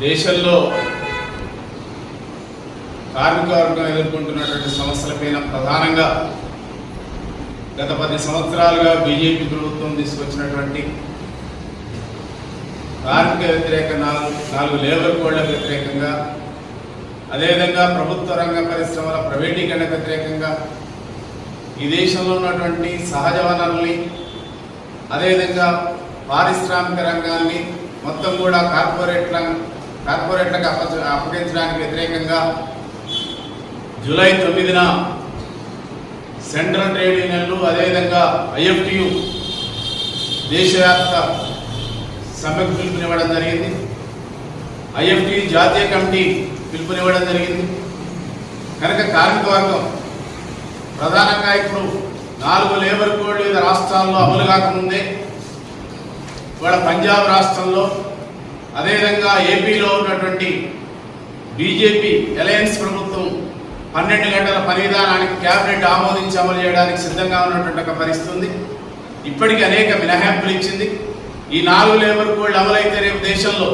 దేశంలో కార్మిక వర్గం ఎదుర్కొంటున్నటువంటి సమస్యలపైన ప్రధానంగా గత పది సంవత్సరాలుగా బీజేపీ ప్రభుత్వం తీసుకొచ్చినటువంటి కార్మిక వ్యతిరేక నాలుగు నాలుగు లేబర్ కోడ్లకు వ్యతిరేకంగా అదేవిధంగా ప్రభుత్వ రంగ పరిశ్రమల ప్రైవేటీకరణ వ్యతిరేకంగా ఈ దేశంలో ఉన్నటువంటి సహజ వనరుల్ని అదేవిధంగా పారిశ్రామిక రంగాన్ని మొత్తం కూడా కార్పొరేట్ల కార్పొరేట్లకు అప్ప అప్పగించడానికి వ్యతిరేకంగా జూలై తొమ్మిదిన సెంట్రల్ ట్రేడ్ యూనియన్లు అదేవిధంగా ఐఎఫ్టియు దేశవ్యాప్త సమ్మెకు పిలుపునివ్వడం జరిగింది. ఐఎఫ్టి జాతీయ కమిటీ పిలుపునివ్వడం జరిగింది. కనుక కార్మిక వర్గం ప్రధానంగా ఇప్పుడు నాలుగు లేబర్ కోడ్ వివిధ రాష్ట్రాల్లో అమలు కాకముందే ఇవాళ పంజాబ్ రాష్ట్రంలో అదేవిధంగా ఏపీలో ఉన్నటువంటి బీజేపీ అలయన్స్ ప్రభుత్వం పన్నెండు గంటల పని విధానానికి క్యాబినెట్ ఆమోదించి అమలు చేయడానికి సిద్ధంగా ఉన్నటువంటి ఒక పరిస్థితి ఉంది. ఇప్పటికీ అనేక మినహాయింపులు ఇచ్చింది. ఈ నాలుగు లేబర్ కోడ్లు అమలైతే రేపు దేశంలో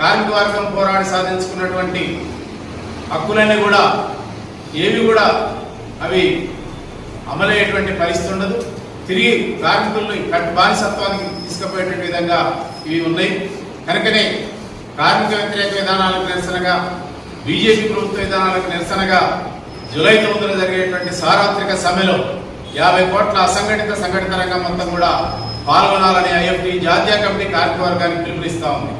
కార్మిక వర్గం పోరాడి సాధించుకున్నటువంటి హక్కులన్నీ కూడా ఏవి కూడా అవి అమలయ్యేటువంటి పరిస్థితి ఉండదు. తిరిగి కార్మికుల్ని కట్ బానిసత్వానికి తీసుకుపోయేటువంటి విధంగా ఇవి ఉన్నాయి. కనుకనే కార్మిక వ్యతిరేక విధానాలకు నిరసనగా బీజేపీ ప్రభుత్వ విధానాలకు నిరసనగా జూలై తొమ్మిదిన జరిగేటువంటి సార్వత్రిక సమ్మెలో యాభై కోట్ల అసంఘటిత సంఘటిత రంగం మొత్తం కూడా పాల్గొనాలని ఐఎఫ్టీ జాతీయ కమిటీ కార్మిక వర్గానికి పిలుపునిస్తా ఉంది.